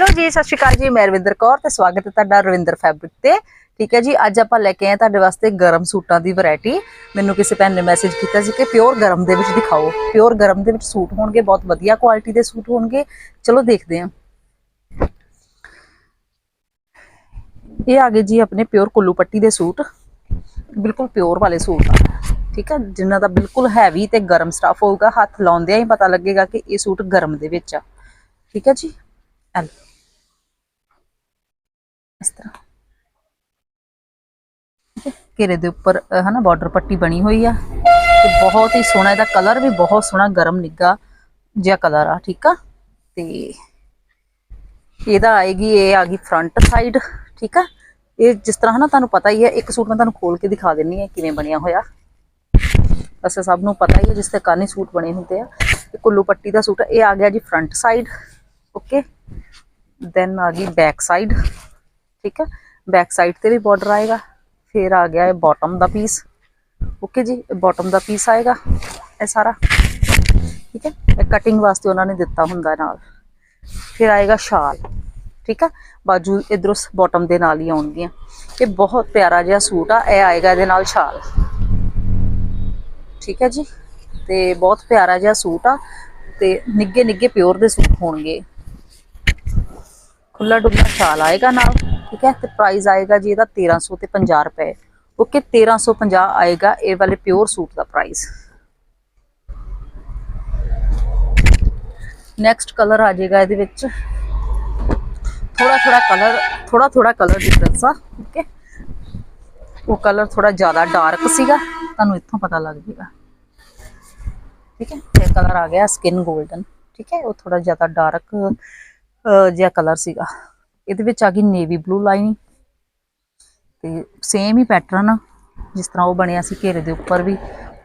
Hello ਜੀ, ਸਤਿ ਸ਼੍ਰੀ ਅਕਾਲ ਜੀ, ਮੈਂ ਰਵਿੰਦਰ ਕੌਰ ਤੇ ਸਵਾਗਤ ਹੈ ਤੁਹਾਡਾ ਰਵਿੰਦਰ ਫੈਬਰਿਕ ਤੇ। ਠੀਕ ਹੈ ਜੀ, ਅੱਜ ਆਪਾਂ ਲੈ ਕੇ ਆਏ ਤੁਹਾਡੇ ਵਾਸਤੇ ਗਰਮ ਸੂਟਾਂ ਦੀ ਵੈਰਾਈਟੀ ਮੈਨੂੰ ਕਿਸੇ ਭੈਣ ਨੇ ਮੈਸੇਜ ਕੀਤਾ ਸੀ ਕਿ ਪਿਓਰ ਗਰਮ ਦੇ ਵਿੱਚ ਦਿਖਾਓ। ਪਿਓਰ ਗਰਮ ਦੇ ਵਿੱਚ ਸੂਟ ਹੋਣਗੇ, ਬਹੁਤ ਵਧੀਆ ਕੁਆਲਿਟੀ ਦੇ ਸੂਟ ਹੋਣਗੇ। ਚਲੋ ਦੇਖਦੇ ਹਾਂ। ਇਹ ਆ ਗਏ ਜੀ ਆਪਣੇ ਪਿਓਰ ਕੁੱਲੂ ਪੱਟੀ ਦੇ ਸੂਟ। ਬਿਲਕੁਲ ਪਿਓਰ ਵਾਲੇ ਸੂਟ ਆ। ਠੀਕ ਹੈ, ਜਿਨ੍ਹਾਂ ਦਾ ਬਿਲਕੁਲ ਹੈਵੀ ਤੇ ਗਰਮ ਸਟਫ ਹੋਊਗਾ, ਹੱਥ ਲਾਉਂਦਿਆਂ ਹੀ ਪਤਾ ਲੱਗੇਗਾ ਕਿ ਇਹ ਸੂਟ ਗਰਮ ਦੇ ਵਿੱਚ ਆ। ਠੀਕ ਹੈ ਜੀ ਐਲ ਇਸ ਤਰ੍ਹਾਂ। ਠੀਕ ਹੈ, ਘੇਰੇ ਦੇ ਉੱਪਰ ਅਹ, ਹਨਾ ਬਾਰਡਰ ਪੱਟੀ ਬਣੀ ਹੋਈ ਆ। ਤੇ ਬਹੁਤ ਹੀ ਸੋਹਣਾ ਇਹਦਾ ਕਲਰ ਵੀ ਬਹੁਤ ਸੋਹਣਾ ਗਰਮ ਨਿੱਗਾ ਜਿਹਾ ਕਲਰ ਆ ਠੀਕ ਆ? ਤੇ ਇਹਦਾ ਆਏਗੀ ਇਹ ਆ ਗਈ ਫਰੰਟ ਸਾਈਡ ਠੀਕ ਆ? ਇਹ ਜਿਸ ਤਰ੍ਹਾਂ ਹਨਾ ਤੁਹਾਨੂੰ ਪਤਾ ਹੀ ਹੈ ਇੱਕ ਸੂਟ ਮੈਂ ਤੁਹਾਨੂੰ ਖੋਲ ਕੇ ਦਿਖਾ ਦਿੰਨੀ ਹੈ ਕਿਵੇਂ ਬਣਿਆ ਹੋਇਆ। ਵੈਸੇ ਸਭ ਨੂੰ ਪਤਾ ਹੀ ਹੈ ਜਿਸ ਤੇ ਕਾਨੀ ਸੂਟ ਬਣੇ ਹੁੰਦੇ ਆ। ਇਹ ਕੁੱਲੂ ਪੱਟੀ ਦਾ ਸੂਟ ਆ। ਇਹ ਆ ਗਿਆ ਜੀ ਫਰੰਟ ਸਾਈਡ ਓਕੇ ਦੈਨ ਆ ਗਈ ਬੈਕ ਸਾਈਡ ਠੀਕ ਹੈ? ਬੈਕ ਸਾਈਡ ਤੇ ਵੀ ਬਾਰਡਰ ਆਏਗਾ, ਫਿਰ ਆ ਗਿਆ ਇਹ ਬਾਟਮ ਦਾ ਪੀਸ ਓਕੇ ਜੀ ਬਾਟਮ ਦਾ ਪੀਸ ਆਏਗਾ, ਇਹ ਸਾਰਾ। ਠੀਕ ਹੈ? ਇਹ ਕਟਿੰਗ ਵਾਸਤੇ ਉਹਨਾਂ ਨੇ ਦਿੱਤਾ ਹੁੰਦਾ ਨਾਲ। ਫਿਰ ਆਏਗਾ ਸ਼ਾਲ ਠੀਕ ਆ ਬਾਜੂ ਇਧਰੋਂ ਬਾਟਮ ਦੇ ਨਾਲ ਹੀ ਆਉਣਗੀਆਂ। ਇਹ ਬਹੁਤ ਪਿਆਰਾ ਜਿਹਾ ਸੂਟ ਆ, ਇਹ ਆਏਗਾ ਇਹਦੇ ਨਾਲ ਸ਼ਾਲ ਠੀਕ ਹੈ ਜੀ? ਤੇ ਬਹੁਤ ਪਿਆਰਾ ਜਿਹਾ ਸੂਟ ਆ, ਤੇ ਨਿੱਗੇ ਨਿੱਗੇ ਪਿਓਰ ਦੇ ਸੂਟ ਹੋਣਗੇ। ਖੁੱਲਾ ਡੁੱਲਾ ਸ਼ਾਲ ਆਏਗਾ ਨਾਲ। ਠੀਕ ਹੈ? ਤੇ ਪ੍ਰਾਈਸ ਆਏਗਾ ਜੀ ਇਹਦਾ 1300 ਤੇ 50 ਰੁਪਏ। ਓਕੇ 1350 ਆਏਗਾ ਇਹ ਵਾਲੇ ਪਿਓਰ ਸੂਟ ਦਾ ਪ੍ਰਾਈਸ ਨੈਕਸਟ ਕਲਰ ਆ ਜਾਏਗਾ ਇਹਦੇ ਵਿੱਚ। ਥੋੜਾ ਥੋੜਾ ਕਲਰ ਥੋੜਾ ਥੋੜਾ ਕਲਰ ਡਿਫਰੈਂਸ ਆ ਓਕੇ ਉਹ ਕਲਰ ਥੋੜਾ ਜ਼ਿਆਦਾ ਡਾਰਕ ਸੀਗਾ, ਤੁਹਾਨੂੰ ਇੱਥੋਂ ਪਤਾ ਲੱਗ ਜਾਏਗਾ। ਠੀਕ ਹੈ? ਇਹ ਕਲਰ ਆ ਗਿਆ ਸਕਿਨ 골ਡਨ ਠੀਕ ਹੈ? ਉਹ ਥੋੜਾ ਜ਼ਿਆਦਾ ਡਾਰਕ ਜਿਹਾ ਕਲਰ ਸੀਗਾ। ਇਹਦੇ ਵਿੱਚ ਆ ਗਈ ਨੇਵੀ ਬਲੂ ਲਾਈਨਿੰਗ ਤੇ ਸੇਮ ਹੀ ਪੈਟਰਨ ਜਿਸ ਤਰ੍ਹਾਂ ਉਹ ਬਣਿਆ ਸੀ ਘੇਰੇ ਦੇ ਉੱਪਰ ਵੀ,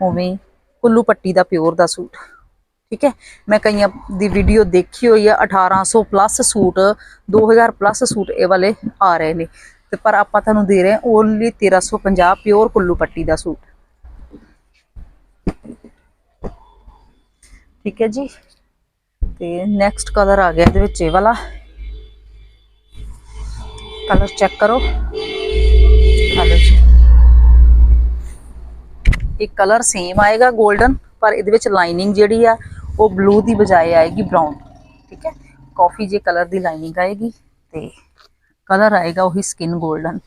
ਉਵੇਂ ਕੁੱਲੂ ਪੱਟੀ ਦਾ ਪਿਓਰ ਦਾ ਸੂਟ। ਠੀਕ ਹੈ? ਮੈਂ ਕਈਆਂ ਦੀ ਵੀਡੀਓ ਦੇਖੀ ਹੋਈ ਆ 1800 ਪਲੱਸ ਸੂਟ 2000 ਪਲੱਸ ਸੂਟ ਇਹ ਵਾਲੇ ਆ ਰਹੇ ਨੇ। ਤੇ ਪਰ ਆਪਾਂ ਤੁਹਾਨੂੰ ਦੇ ਰਹੇ ਹਾਂ ਓਨਲੀ 1350 ਪਿਓਰ ਕੁੱਲੂ ਪੱਟੀ ਦਾ ਸੂਟ। ਠੀਕ ਹੈ ਜੀ? ਤੇ ਨੈਕਸਟ ਕਲਰ ਆ ਗਿਆ ਇਹਦੇ ਵਿੱਚ ਇਹ ਵਾਲਾ। ਕਲਰ ਚੈੱਕ ਕਰੋ। ਕਲਰ ਇਹ ਕਲਰ ਸੇਮ ਆਏਗਾ 골ਡਨ ਪਰ ਇਹਦੇ ਵਿੱਚ ਲਾਈਨਿੰਗ ਜਿਹੜੀ ਆ, ਉਹ ਬਲੂ ਦੀ ਬਜਾਏ ਆਏਗੀ ਬ੍ਰਾਊਨ ਠੀਕ ਹੈ? ਕਾਫੀ ਜੇ ਕਲਰ ਦੀ ਲਾਈਨਿੰਗ ਆਏਗੀ, ਤੇ ਕਲਰ ਆਏਗਾ ਉਹੀ ਸਕਿਨ 골ਡਨ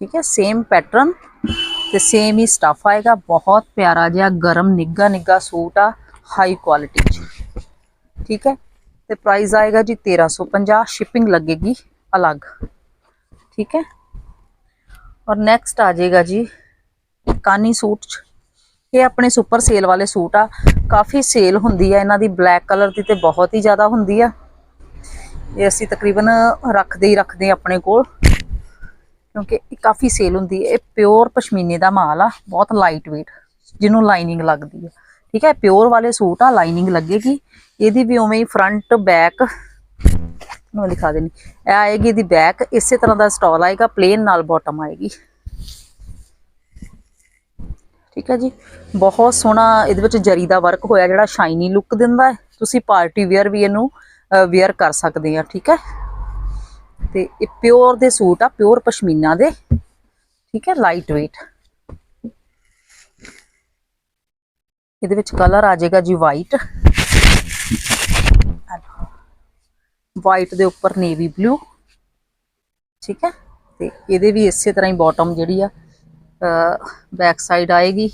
ਠੀਕ ਹੈ? ਸੇਮ ਪੈਟਰਨ ਤੇ ਸੇਮ ਹੀ ਸਟਫ ਆਏਗਾ। ਬਹੁਤ ਪਿਆਰਾ ਜਿਹਾ ਗਰਮ ਨਿੱਗਾ ਨਿੱਗਾ ਸੂਟ ਆ ਹਾਈ ਕੁਆਲਿਟੀ ਚ। ਠੀਕ ਹੈ? ਤੇ ਪ੍ਰਾਈਸ ਆਏਗਾ ਜੀ 1350 ਸ਼ਿਪਿੰਗ ਲੱਗੇਗੀ ਅਲੱਗ। ਠੀਕ ਹੈ? ਔਰ ਨੈਕਸਟ ਆ ਜਾਏਗਾ ਜੀ ਕਾਨੀ ਸੂਟ ਚ। ਇਹ ਆਪਣੇ ਸੁਪਰ ਸੇਲ ਵਾਲੇ ਸੂਟ ਆ। ਕਾਫੀ ਸੇਲ ਹੁੰਦੀ ਆ, ਇਹਨਾਂ ਦੀ ਬਲੈਕ ਕਲਰ ਦੀ ਤੇ ਬਹੁਤ ਹੀ ਜ਼ਿਆਦਾ ਹੁੰਦੀ ਆ। ਇਹ ਅਸੀਂ ਤਕਰੀਬਨ ਰੱਖਦੇ ਹੀ ਰੱਖਦੇ ਆਪਣੇ ਕੋਲ, ਕਿਉਂਕਿ ਇਹ ਕਾਫੀ ਸੇਲ ਹੁੰਦੀ ਹੈ ਇਹ ਪਿਓਰ ਪਸ਼ਮੀਨੇ ਦਾ ਮਾਲ ਆ, ਬਹੁਤ ਲਾਈਟ weight ਜਿਹਨੂੰ ਲਾਈਨਿੰਗ ਲੱਗਦੀ ਆ। ਠੀਕ ਹੈ? ਪਿਓਰ ਵਾਲੇ ਸੂਟ ਆ ਲਾਈਨਿੰਗ ਲੱਗੇਗੀ। ਇਹਦੀ ਵੀ ਉਵੇਂ ਹੀ ਫਰੰਟ ਬੈਕ ਨੂੰ ਲਿਖਾ ਦੇਣੀ ਇਹ ਆਏਗੀ ਇਹਦੀ ਬੈਕ ਇਸੇ ਤਰ੍ਹਾਂ ਦਾ ਸਟਾਲ ਆਏਗਾ ਪਲੇਨ ਨਾਲ ਬਾਟਮ ਆਏਗੀ। ਠੀਕ ਹੈ ਜੀ? ਬਹੁਤ ਸੋਹਣਾ ਇਹਦੇ ਵਿੱਚ ਜਰੀ ਦਾ ਵਰਕ ਹੋਇਆ, ਜਿਹੜਾ ਸ਼ਾਈਨੀ ਲੁੱਕ ਦਿੰਦਾ ਹੈ। ਤੁਸੀਂ ਪਾਰਟੀ ਵੇਅਰ ਵੀ ਇਹਨੂੰ ਵੇਅਰ ਕਰ ਸਕਦੇ ਆ, ਠੀਕ ਹੈ? ਤੇ ਇਹ ਪਿਓਰ ਦੇ ਸੂਟ ਆ ਪਿਓਰ ਪਸ਼ਮੀਨਾ ਦੇ। ਠੀਕ ਹੈ? ਲਾਈਟ weight ਇਹਦੇ ਵਿੱਚ ਕਲਰ ਆ ਜਾਏਗਾ ਜੀ ਵਾਈਟ ਵਾਈਟ ਦੇ ਉੱਪਰ ਨੇਵੀ ਬਲੂ ਠੀਕ ਹੈ? ਤੇ ਇਹਦੇ ਵੀ ਇਸੇ ਤਰ੍ਹਾਂ ਹੀ ਬਾਟਮ ਜਿਹੜੀ ਆ ਬੈਕ ਸਾਈਡ ਆਏਗੀ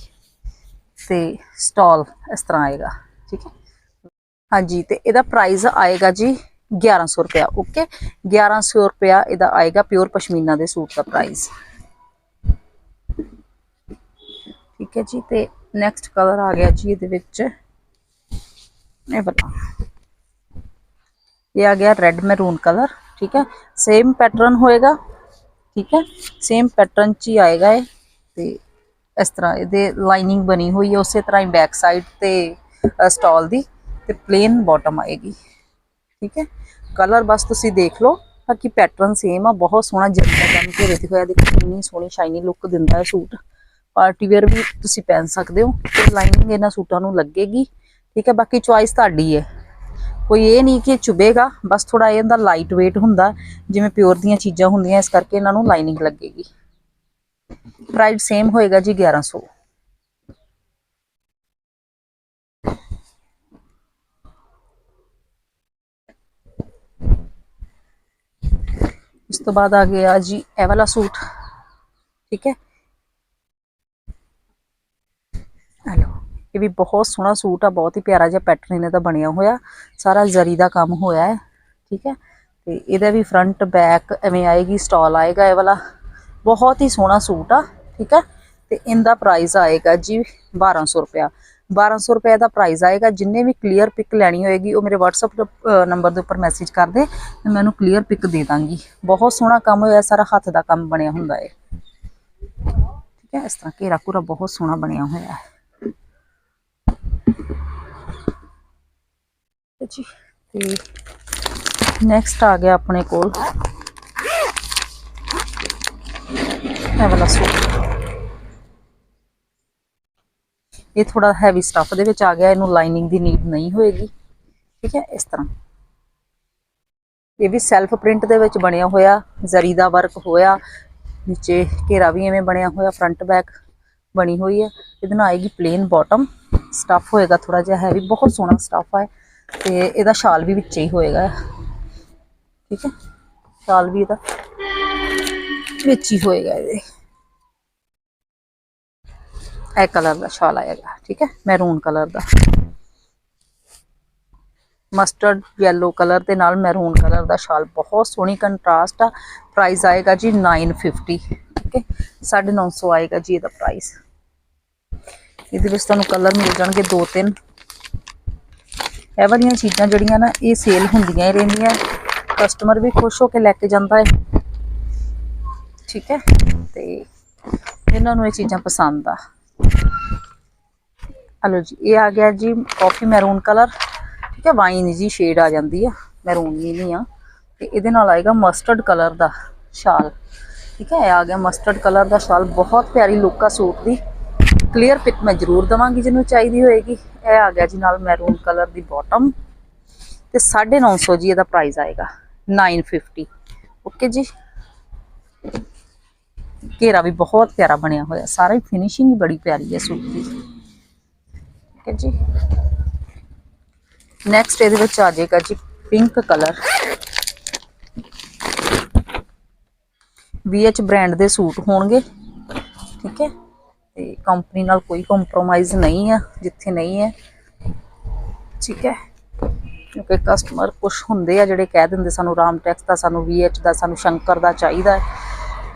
ਤੇ ਸਟਾਲ ਇਸ ਤਰ੍ਹਾਂ ਆਏਗਾ, ਠੀਕ ਹੈ? ਹਾਂਜੀ, ਤੇ ਇਹਦਾ ਪ੍ਰਾਈਸ ਆਏਗਾ ਜੀ 1100 ਰੁਪਇਆ ਓਕੇ 1100 ਰੁਪਇਆ ਇਹਦਾ ਆਏਗਾ ਪਿਓਰ ਪਸ਼ਮੀਨਾ ਦੇ ਸੂਟ ਦਾ ਪ੍ਰਾਈਸ ਠੀਕ ਹੈ ਜੀ, ਤੇ ਨੈਕਸਟ ਕਲਰ ਆ ਗਿਆ ਜੀ ਇਹਦੇ ਵਿੱਚ, ਇਹ ਵਾਲਾ। ਇਹ ਆ ਗਿਆ ਰੈੱਡ ਮੈਰੂਨ ਕਲਰ ਠੀਕ ਹੈ ਸੇਮ ਪੈਟਰਨ ਹੋਏਗਾ ਠੀਕ ਹੈ ਸੇਮ ਪੈਟਰਨ ਚ ਹੀ ਆਏਗਾ ਇਹ ਤੇ ਇਸ ਤਰ੍ਹਾਂ ਇਹਦੇ ਲਾਈਨਿੰਗ ਬਣੀ ਹੋਈ ਹੈ ਉਸੇ ਤਰ੍ਹਾਂ ਹੀ ਬੈਕ ਸਾਈਡ ਤੇ ਸਟਾਲ ਦੀ ਤੇ ਪਲੇਨ ਬਾਟਮ ਆਏਗੀ ਠੀਕ ਹੈ ਕਲਰ ਬਸ ਤੁਸੀਂ ਦੇਖ ਲਓ ਬਾਕੀ ਪੈਟਰਨ ਸੇਮ ਆ ਬਹੁਤ ਸੋਹਣਾ ਜਰੀ ਦਾ ਕੰਮ ਘੇਰੇ ਤੇ ਹੋਇਆ ਦੇਖੋ ਕਿੰਨੀ ਸੋਹਣੀ ਸ਼ਾਈਨੀ ਲੁੱਕ ਦਿੰਦਾ ਹੈ ਸੂਟ ਪਾਰਟੀ ਵੇਅਰ ਵੀ ਤੁਸੀਂ ਪਹਿਨ ਸਕਦੇ ਹੋ ਤੇ ਲਾਈਨਿੰਗ ਇਹਨਾਂ ਸੂਟਾਂ ਨੂੰ ਲੱਗੇਗੀ ਠੀਕ ਹੈ ਬਾਕੀ ਚੁਆਇਸ ਤੁਹਾਡੀ ਹੈ ਕੋਈ ਇਹ ਨਹੀਂ ਕਿ ਚੁਬੇਗਾ, ਬਸ ਥੋੜਾ ਇਹਦਾ ਲਾਈਟ weight ਹੁੰਦਾ, ਜਿਵੇਂ ਪਿਓਰ ਦੀਆਂ ਚੀਜ਼ਾਂ ਹੁੰਦੀਆਂ, ਇਸ ਕਰਕੇ ਇਹਨਾਂ ਨੂੰ ਲਾਈਨਿੰਗ ਲੱਗੇਗੀ। ਪ੍ਰਾਈਸ ਸੇਮ ਹੋਏਗਾ ਜੀ 1100 ਇਸ ਤੋਂ ਬਾਅਦ ਆ ਗਿਆ ਜੀ ਇਹ ਵਾਲਾ ਸੂਟ, ਠੀਕ ਹੈ? ਹਲੋ। ਇਹ ਵੀ ਬਹੁਤ ਸੋਹਣਾ ਸੂਟ ਆ, ਬਹੁਤ ਹੀ ਪਿਆਰਾ ਜਿਹਾ ਪੈਟਰਨ ਇਹਨਾਂ ਦਾ ਬਣਿਆ ਹੋਇਆ। ਸਾਰਾ ਜ਼ਰੀ ਦਾ ਕੰਮ ਹੋਇਆ ਹੈ, ਠੀਕ ਹੈ? ਤੇ ਇਹਦਾ ਵੀ ਫਰੰਟ ਬੈਕ ਐਵੇਂ ਆਏਗੀ ਸਟਾਲ ਆਏਗਾ ਇਹ ਵਾਲਾ। ਬਹੁਤ ਹੀ ਸੋਹਣਾ ਸੂਟ ਆ, ਠੀਕ ਹੈ? ਤੇ ਇਹਦਾ ਪ੍ਰਾਈਸ ਆਏਗਾ ਜੀ 1200 ਰੁਪਿਆ 1200 ਰੁਪਏ ਦਾ ਪ੍ਰਾਈਸ ਆਏਗਾ, ਜਿੰਨੇ ਵੀ ਕਲੀਅਰ ਪਿਕ ਲੈਣੀ ਹੋਏਗੀ, ਉਹ ਮੇਰੇ WhatsApp ਨੰਬਰ ਦੇ ਉੱਪਰ ਮੈਸੇਜ ਕਰ ਦੇ, ਤੇ ਮੈਂ ਉਹਨੂੰ ਕਲੀਅਰ ਪਿਕ ਦੇ ਦਾਂਗੀ। ਬਹੁਤ ਸੋਹਣਾ ਕੰਮ ਹੋਇਆ, ਸਾਰਾ ਹੱਥ ਦਾ ਕੰਮ ਬਣਿਆ ਹੁੰਦਾ ਹੈ ਠੀਕ ਹੈ? ਇਸ ਤਰ੍ਹਾਂ ਘੇਰਾ ਘੂਰਾ ਬਹੁਤ ਸੋਹਣਾ ਬਣਿਆ ਹੋਇਆ ਹੈ। ਜੀ। ਤੇ ਨੈਕਸਟ ਆ ਗਿਆ ਆਪਣੇ ਕੋਲ। ਇਹ ਵਾਲਾ ਸੂਟ। ਇਹ ਥੋੜਾ ਹੈਵੀ ਸਟਫ ਦੇ ਵਿੱਚ ਆ ਗਿਆ, ਇਹਨੂੰ ਲਾਈਨਿੰਗ ਦੀ ਨੀਡ ਨਹੀਂ ਹੋਏਗੀ। ਠੀਕ ਹੈ, ਇਸ ਤਰ੍ਹਾਂ। ਇਹ ਵੀ ਸੈਲਫ ਪ੍ਰਿੰਟ ਦੇ ਵਿੱਚ ਬਣਿਆ ਹੋਇਆ, ਜ਼ਰੀ ਦਾ ਵਰਕ ਹੋਇਆ, ਨੀਚੇ ਘੇਰਾ ਵੀ ਐਵੇਂ ਬਣਿਆ ਹੋਇਆ ਫਰੰਟ ਬੈਕ ਬਣੀ ਹੋਈ ਹੈ। ਇਹਦੇ ਨਾਲ ਆਏਗੀ ਪਲੇਨ ਬਾਟਮ ਸਟੱਫ ਹੋਏਗਾ ਥੋੜਾ ਜਿਹਾ ਹੈਵੀ ਬਹੁਤ ਸੋਹਣਾ ਸਟੱਫ ਹੈ ਤੇ ਇਹਦਾ ਸ਼ਾਲ ਵੀ ਵਿੱਚ ਹੀ ਹੋਏਗਾ। ਠੀਕ ਹੈ? ਸ਼ਾਲ ਵੀ ਇਹਦਾ ਵਿੱਚ ਹੀ ਹੋਏਗਾ ਇਹਦੇ। ਇਹ ਕਲਰ ਦਾ ਸ਼ਾਲ ਆਏਗਾ ਠੀਕ ਹੈ? ਮੈਰੂਨ ਕਲਰ ਦਾ। ਮਸਟਰਡ ਯੈਲੋ ਕਲਰ ਦੇ ਨਾਲ ਮੈਰੂਨ ਕਲਰ ਦਾ ਸ਼ਾਲ ਬਹੁਤ ਸੋਹਣੀ ਕੰਟਰਾਸਟ ਆ। ਪ੍ਰਾਈਸ ਆਏਗਾ ਜੀ 950 ਠੀਕ ਹੈ? 950 ਆਏਗਾ ਜੀ ਇਹਦਾ ਪ੍ਰਾਈਸ ਇਹਦੇ ਵਿੱਚ ਤੁਹਾਨੂੰ ਕਲਰ ਮਿਲ ਜਾਣਗੇ ਦੋ ਤਿੰਨ। ਇਹ ਵਾਲੀਆਂ ਚੀਜ਼ਾਂ ਜਿਹੜੀਆਂ ਨਾ, ਇਹ ਸੇਲ ਹੁੰਦੀਆਂ ਹੀ ਰਹਿੰਦੀਆਂ। ਕਸਟਮਰ ਵੀ ਖੁਸ਼ ਹੋ ਕੇ ਲੈ ਕੇ ਜਾਂਦਾ ਹੈ ਠੀਕ ਹੈ? ਤੇ ਇਹਨਾਂ ਨੂੰ ਇਹ ਚੀਜ਼ਾਂ ਪਸੰਦ ਆ। ਹਲੋ ਜੀ, ਇਹ ਆ ਗਿਆ ਜੀ ਕਾਫੀ ਮੈਰੂਨ ਕਲਰ ਠੀਕ ਹੈ? ਵਾਈਨ ਜੀ ਸ਼ੇਡ ਆ ਜਾਂਦੀ ਆ। ਮੈਰੂਨ ਵੀ ਨਹੀਂ ਆ। ਤੇ ਇਹਦੇ ਨਾਲ ਆਏਗਾ ਮਸਟਰਡ ਕਲਰ ਦਾ ਸ਼ਾਲ। ਠੀਕ ਹੈ? ਇਹ ਆ ਗਿਆ ਮਸਟਰਡ ਕਲਰ ਦਾ ਸ਼ਾਲ। ਬਹੁਤ ਪਿਆਰੀ ਲੁੱਕ ਆ ਸੂਟ ਦੀ। ਕਲੀਅਰ ਪਿਕ ਮੈਂ ਜ਼ਰੂਰ ਦਵਾਂਗੀ ਜਿਹਨੂੰ ਚਾਹੀਦੀ ਹੋਏਗੀ। ਇਹ ਆ ਗਿਆ ਜੀ ਨਾਲ ਮੈਰੂਨ ਕਲਰ ਦੀ ਬਾਟਮ ਤੇ 950 ਜੀ ਇਹਦਾ ਪ੍ਰਾਈਸ ਆਏਗਾ 950 ਓਕੇ ਜੀ। ਘੇਰਾ ਵੀ ਬਹੁਤ ਪਿਆਰਾ ਬਣਿਆ ਹੋਇਆ। ਸਾਰੀ ਫਿਨਿਸ਼ਿੰਗ ਹੀ ਬੜੀ ਪਿਆਰੀ ਹੈ ਸੂਟ ਦੀ। ਠੀਕ ਹੈ ਜੀ। ਨੈਕਸਟ ਇਹਦੇ ਵਿੱਚ ਆ ਜਾਏਗਾ ਜੀ ਪਿੰਕ ਕਲਰ VH ਬ੍ਰਾਂਡ ਦੇ ਸੂਟ ਹੋਣਗੇ। ਠੀਕ ਹੈ। ਤੇ ਕੰਪਨੀ ਨਾਲ ਕੋਈ ਕੰਪਰੋਮਾਈਜ਼ ਨਹੀਂ ਆ, ਜਿੱਥੇ ਨਹੀਂ ਹੈ। ਠੀਕ ਹੈ? ਕਿਉਂਕਿ ਕਸਟਮਰ ਕੁਝ ਹੁੰਦੇ ਆ ਜਿਹੜੇ ਕਹਿ ਦਿੰਦੇ ਸਾਨੂੰ ਰਾਮ ਟੈਕਸ ਦਾ, ਸਾਨੂੰ VH ਦਾ, ਸਾਨੂੰ ਸ਼ੰਕਰ ਦਾ ਚਾਹੀਦਾ ਹੈ।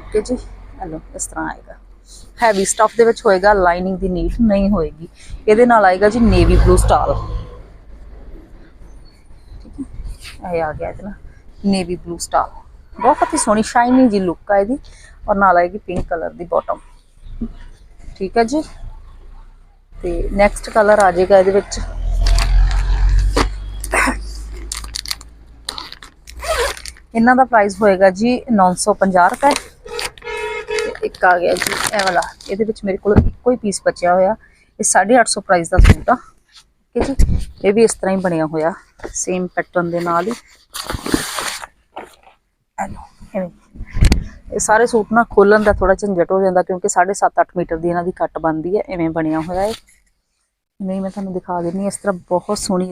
ਠੀਕ ਹੈ ਜੀ? ਹਲੋ, ਇਸ ਤਰ੍ਹਾਂ ਆਏਗਾ। ਹੈਵੀ ਸਟਫ ਦੇ ਵਿੱਚ ਹੋਏਗਾ ਲਾਈਨਿੰਗ ਦੀ ਨੀਡ ਨਹੀਂ ਹੋਏਗੀ। ਇਹਦੇ ਨਾਲ ਆਏਗਾ ਜੀ ਨੇਵੀ ਬਲੂ ਸਟਾਲ ਠੀਕ ਹੈ? ਇਹ ਆ ਗਿਆ ਇਹਦੇ ਨਾਲ ਨੇਵੀ ਬਲੂ ਸਟਾਲ ਬਹੁਤ ਹੀ ਸੋਹਣੀ ਸ਼ਾਈਨੀ ਜੀ ਲੁੱਕ ਆ ਇਹਦੀ। ਔਰ ਨਾਲ ਆਏਗੀ ਪਿੰਕ ਕਲਰ ਦੀ ਬਾਟਮ ਠੀਕ ਹੈ ਜੀ। ਤੇ ਨੈਕਸਟ ਕਲਰ ਆ ਜਾਏਗਾ ਇਹਦੇ ਵਿੱਚ। ਇਹਨਾਂ ਦਾ ਪ੍ਰਾਈਸ ਹੋਏਗਾ ਜੀ 950 ਰੁਪਏ। ਇੱਕ ਆ ਗਿਆ ਜੀ, ਇਹ ਵਾਲਾ। ਇਹਦੇ ਵਿੱਚ ਮੇਰੇ ਕੋਲ ਇੱਕੋ ਹੀ ਪੀਸ ਬਚਿਆ ਹੋਇਆ। ਇਹ 850 ਪ੍ਰਾਈਸ ਦਾ ਸੂਟ ਆ। ਠੀਕ ਹੈ ਜੀ। ਇਹ ਵੀ ਇਸ ਤਰ੍ਹਾਂ ਹੀ ਬਣਿਆ ਹੋਇਆ। ਸੇਮ ਪੈਟਰਨ ਦੇ ਨਾਲ ਹੀ। ਐਵੇਂ ਇਹ ਸਾਰੇ ਸੂਟ ਨਾ ਖੋਲਣ ਦਾ ਥੋੜਾ ਝੰਜਟ ਹੋ ਜਾਂਦਾ ਕਿਉਂਕਿ 7.5 8 ਮੀਟਰ ਦੀ ਇਹਨਾਂ ਦੀ ਕੱਟ ਬਣਦੀ ਹੈ ਐਵੇਂ ਬਣਿਆ ਹੋਇਆ ਹੈ। ਨਹੀਂ ਮੈਂ ਤੁਹਾਨੂੰ ਦਿਖਾ ਦਿੰਨੀ ਹਾਂ, ਇਸ ਤਰ੍ਹਾਂ ਬਹੁਤ ਸੋਹਣੀ